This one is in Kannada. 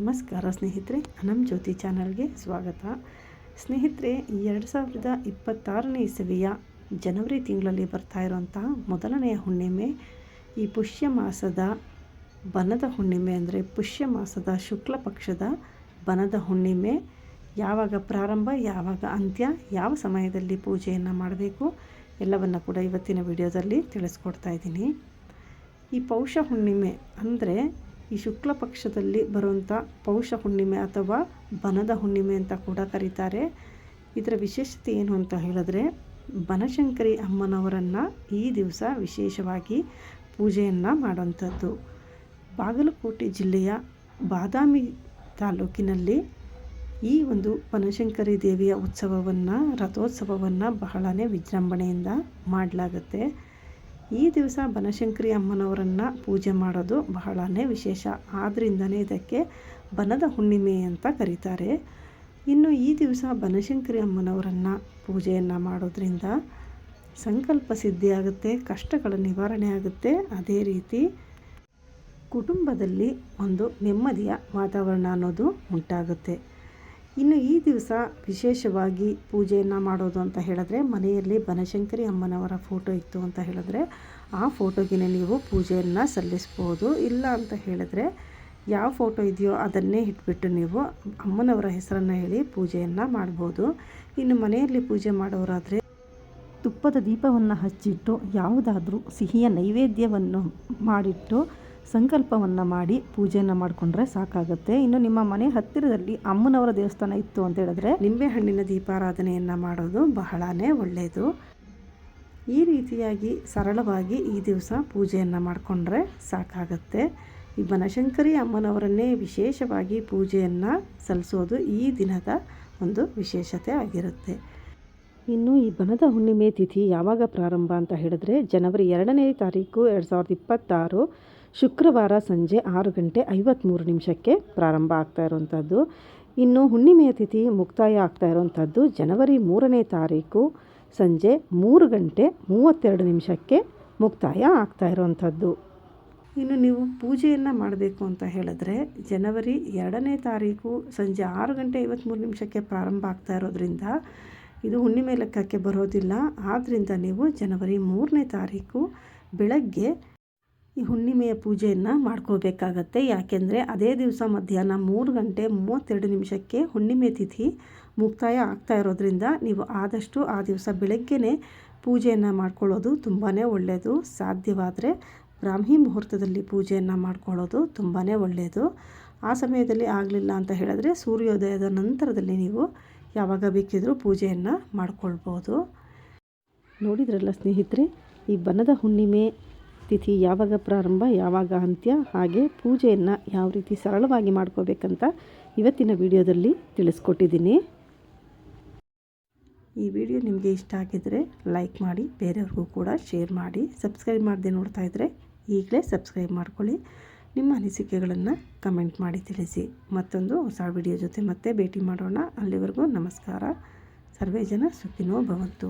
ನಮಸ್ಕಾರ ಸ್ನೇಹಿತರೆ ನಮ್ಮ ಜ್ಯೋತಿ ಚಾನಲ್ಗೆ ಸ್ವಾಗತ. ಸ್ನೇಹಿತರೆ, ಎರಡು ಸಾವಿರದ ಇಪ್ಪತ್ತಾರನೇ ಇಸವಿಯ ಜನವರಿ ತಿಂಗಳಲ್ಲಿ ಬರ್ತಾ ಇರೋಂತಹ ಮೊದಲನೆಯ ಹುಣ್ಣಿಮೆ, ಈ ಪುಷ್ಯ ಮಾಸದ ಬನದ ಹುಣ್ಣಿಮೆ ಅಂದರೆ ಪುಷ್ಯ ಮಾಸದ ಶುಕ್ಲ ಪಕ್ಷದ ಬನದ ಹುಣ್ಣಿಮೆ. ಯಾವಾಗ ಪ್ರಾರಂಭ, ಯಾವಾಗ ಅಂತ್ಯ, ಯಾವ ಸಮಯದಲ್ಲಿ ಪೂಜೆಯನ್ನು ಮಾಡಬೇಕು ಎಲ್ಲವನ್ನು ಕೂಡ ಇವತ್ತಿನ ವಿಡಿಯೋದಲ್ಲಿ ತಿಳಿಸ್ಕೊಡ್ತಾ ಇದ್ದೀನಿ. ಈ ಪೌಷ ಹುಣ್ಣಿಮೆ ಅಂದರೆ ಈ ಶುಕ್ಲ ಪಕ್ಷದಲ್ಲಿ ಬರುವಂಥ ಪೌಷ ಹುಣ್ಣಿಮೆ ಅಥವಾ ಬನದ ಹುಣ್ಣಿಮೆ ಅಂತ ಕೂಡ ಕರೀತಾರೆ. ಇದರ ವಿಶೇಷತೆ ಏನು ಅಂತ ಹೇಳಿದ್ರೆ, ಬನಶಂಕರಿ ಅಮ್ಮನವರನ್ನು ಈ ದಿವಸ ವಿಶೇಷವಾಗಿ ಪೂಜೆಯನ್ನು ಮಾಡುವಂಥದ್ದು. ಬಾಗಲಕೋಟೆ ಜಿಲ್ಲೆಯ ಬಾದಾಮಿ ತಾಲೂಕಿನಲ್ಲಿ ಈ ಒಂದು ಬನಶಂಕರಿ ದೇವಿಯ ಉತ್ಸವವನ್ನು, ರಥೋತ್ಸವವನ್ನು ಬಹಳನೇ ವಿಜೃಂಭಣೆಯಿಂದ ಮಾಡಲಾಗುತ್ತೆ. ಈ ದಿವಸ ಬನಶಂಕರಿ ಅಮ್ಮನವರನ್ನು ಪೂಜೆ ಮಾಡೋದು ಬಹಳನೇ ವಿಶೇಷ. ಆದ್ದರಿಂದನೇ ಇದಕ್ಕೆ ಬನದ ಹುಣ್ಣಿಮೆ ಅಂತ ಕರೀತಾರೆ. ಇನ್ನು ಈ ದಿವಸ ಬನಶಂಕರಿ ಅಮ್ಮನವರನ್ನು ಪೂಜೆಯನ್ನು ಮಾಡೋದ್ರಿಂದ ಸಂಕಲ್ಪ ಸಿದ್ಧಿಯಾಗುತ್ತೆ, ಕಷ್ಟಗಳ ನಿವಾರಣೆ ಆಗುತ್ತೆ. ಅದೇ ರೀತಿ ಕುಟುಂಬದಲ್ಲಿ ಒಂದು ನೆಮ್ಮದಿಯ ವಾತಾವರಣ ಅನ್ನೋದು ಉಂಟಾಗುತ್ತೆ. ಇನ್ನು ಈ ದಿವಸ ವಿಶೇಷವಾಗಿ ಪೂಜೆಯನ್ನು ಮಾಡೋದು ಅಂತ ಹೇಳಿದ್ರೆ ಮನೆಯಲ್ಲಿ ಬನಶಂಕರಿ ಅಮ್ಮನವರ ಫೋಟೋ ಇತ್ತು ಅಂತ ಹೇಳಿದ್ರೆ ಆ ಫೋಟೋಗೆ ನೀವು ಪೂಜೆಯನ್ನು ಸಲ್ಲಿಸ್ಬೋದು. ಇಲ್ಲ ಅಂತ ಹೇಳಿದ್ರೆ ಯಾವ ಫೋಟೋ ಇದೆಯೋ ಅದನ್ನೇ ಇಟ್ಬಿಟ್ಟು ನೀವು ಅಮ್ಮನವರ ಹೆಸರನ್ನು ಹೇಳಿ ಪೂಜೆಯನ್ನು ಮಾಡ್ಬೋದು. ಇನ್ನು ಮನೆಯಲ್ಲಿ ಪೂಜೆ ಮಾಡೋರಾದರೆ ತುಪ್ಪದ ದೀಪವನ್ನು ಹಚ್ಚಿಟ್ಟು, ಯಾವುದಾದ್ರೂ ಸಿಹಿಯ ನೈವೇದ್ಯವನ್ನು ಮಾಡಿಟ್ಟು ಸಂಕಲ್ಪವನ್ನು ಮಾಡಿ ಪೂಜೆಯನ್ನು ಮಾಡಿಕೊಂಡ್ರೆ ಸಾಕಾಗುತ್ತೆ. ಇನ್ನು ನಿಮ್ಮ ಮನೆ ಹತ್ತಿರದಲ್ಲಿ ಅಮ್ಮನವರ ದೇವಸ್ಥಾನ ಇತ್ತು ಅಂತ ಹೇಳಿದ್ರೆ ನಿಂಬೆಹಣ್ಣಿನ ದೀಪಾರಾಧನೆಯನ್ನು ಮಾಡೋದು ಬಹಳನೇ ಒಳ್ಳೆಯದು ಈ ರೀತಿಯಾಗಿ ಸರಳವಾಗಿ ಈ ದಿವಸ ಪೂಜೆಯನ್ನು ಮಾಡಿಕೊಂಡ್ರೆ ಸಾಕಾಗುತ್ತೆ. ಈ ಬನಶಂಕರಿ ಅಮ್ಮನವರನ್ನೇ ವಿಶೇಷವಾಗಿ ಪೂಜೆಯನ್ನು ಸಲ್ಲಿಸೋದು ಈ ದಿನದ ಒಂದು ವಿಶೇಷತೆ ಆಗಿರುತ್ತೆ. ಇನ್ನು ಈ ಬನದ ಹುಣ್ಣಿಮೆ ತಿಥಿ ಯಾವಾಗ ಪ್ರಾರಂಭ ಅಂತ ಹೇಳಿದ್ರೆ ಜನವರಿ ಎರಡನೇ ತಾರೀಕು ಎರಡು ಸಾವಿರದ ಇಪ್ಪತ್ತಾರು ಶುಕ್ರವಾರ ಸಂಜೆ ಆರು ಗಂಟೆ ಐವತ್ತ್ಮೂರು ನಿಮಿಷಕ್ಕೆ ಪ್ರಾರಂಭ ಆಗ್ತಾ ಇರುವಂಥದ್ದು. ಇನ್ನು ಹುಣ್ಣಿಮೆಯ ತಿಥಿ ಮುಕ್ತಾಯ ಆಗ್ತಾ ಇರುವಂಥದ್ದು ಜನವರಿ ಮೂರನೇ ತಾರೀಕು ಸಂಜೆ ಮೂರು ಗಂಟೆ ಮೂವತ್ತೆರಡು ನಿಮಿಷಕ್ಕೆ ಮುಕ್ತಾಯ ಆಗ್ತಾ ಇರುವಂಥದ್ದು. ಇನ್ನು ನೀವು ಪೂಜೆಯನ್ನು ಮಾಡಬೇಕು ಅಂತ ಹೇಳಿದ್ರೆ ಜನವರಿ ಎರಡನೇ ತಾರೀಕು ಸಂಜೆ ಆರು ಗಂಟೆ ಐವತ್ತ್ಮೂರು ನಿಮಿಷಕ್ಕೆ ಪ್ರಾರಂಭ ಆಗ್ತಾ ಇರೋದ್ರಿಂದ ಇದು ಹುಣ್ಣಿಮೆ ಲೆಕ್ಕಕ್ಕೆ ಬರೋದಿಲ್ಲ. ಆದ್ದರಿಂದ ನೀವು ಜನವರಿ ಮೂರನೇ ತಾರೀಕು ಬೆಳಗ್ಗೆ ಈ ಹುಣ್ಣಿಮೆಯ ಪೂಜೆಯನ್ನು ಮಾಡ್ಕೋಬೇಕಾಗತ್ತೆ. ಯಾಕೆಂದರೆ ಅದೇ ದಿವಸ ಮಧ್ಯಾಹ್ನ ಮೂರು ಗಂಟೆ ಮೂವತ್ತೆರಡು ನಿಮಿಷಕ್ಕೆ ಹುಣ್ಣಿಮೆ ತಿಥಿ ಮುಕ್ತಾಯ ಆಗ್ತಾ ಇರೋದ್ರಿಂದ ನೀವು ಆದಷ್ಟು ಆ ದಿವಸ ಬೆಳಗ್ಗೆನೇ ಪೂಜೆಯನ್ನು ಮಾಡ್ಕೊಳ್ಳೋದು ತುಂಬಾ ಒಳ್ಳೆಯದು ಸಾಧ್ಯವಾದರೆ ಬ್ರಾಹ್ಮಿ ಮುಹೂರ್ತದಲ್ಲಿ ಪೂಜೆಯನ್ನು ಮಾಡ್ಕೊಳ್ಳೋದು ತುಂಬಾ ಒಳ್ಳೆಯದು ಆ ಸಮಯದಲ್ಲಿ ಆಗಲಿಲ್ಲ ಅಂತ ಹೇಳಿದ್ರೆ ಸೂರ್ಯೋದಯದ ನಂತರದಲ್ಲಿ ನೀವು ಯಾವಾಗ ಬೇಕಿದ್ರೂ ಪೂಜೆಯನ್ನು ಮಾಡ್ಕೊಳ್ಬೋದು. ನೋಡಿದ್ರಲ್ಲ ಸ್ನೇಹಿತರೆ, ಈ ಬನದ ಹುಣ್ಣಿಮೆ ತಿಥಿ ಯಾವಾಗ ಪ್ರಾರಂಭ, ಯಾವಾಗ ಅಂತ್ಯ, ಹಾಗೆ ಪೂಜೆಯನ್ನು ಯಾವ ರೀತಿ ಸರಳವಾಗಿ ಮಾಡ್ಕೋಬೇಕಂತ ಇವತ್ತಿನ ವಿಡಿಯೋದಲ್ಲಿ ತಿಳಿಸ್ಕೊಟ್ಟಿದ್ದೀನಿ. ಈ ವಿಡಿಯೋ ನಿಮಗೆ ಇಷ್ಟ ಆಗಿದ್ದರೆ ಲೈಕ್ ಮಾಡಿ, ಬೇರೆಯವ್ರಿಗೂ ಕೂಡ ಶೇರ್ ಮಾಡಿ, ಸಬ್ಸ್ಕ್ರೈಬ್ ಮಾಡದೆ ನೋಡ್ತಾ ಇದ್ದರೆ ಈಗಲೇ ಸಬ್ಸ್ಕ್ರೈಬ್ ಮಾಡ್ಕೊಳ್ಳಿ. ನಿಮ್ಮ ಅನಿಸಿಕೆಗಳನ್ನು ಕಮೆಂಟ್ ಮಾಡಿ ತಿಳಿಸಿ. ಮತ್ತೊಂದು ಹೊಸ ವಿಡಿಯೋ ಜೊತೆ ಮತ್ತೆ ಭೇಟಿ ಮಾಡೋಣ. ಅಲ್ಲಿವರೆಗೂ ನಮಸ್ಕಾರ. ಸರ್ವೇ ಜನ ಸುಖಿನೋ ಭವಂತು.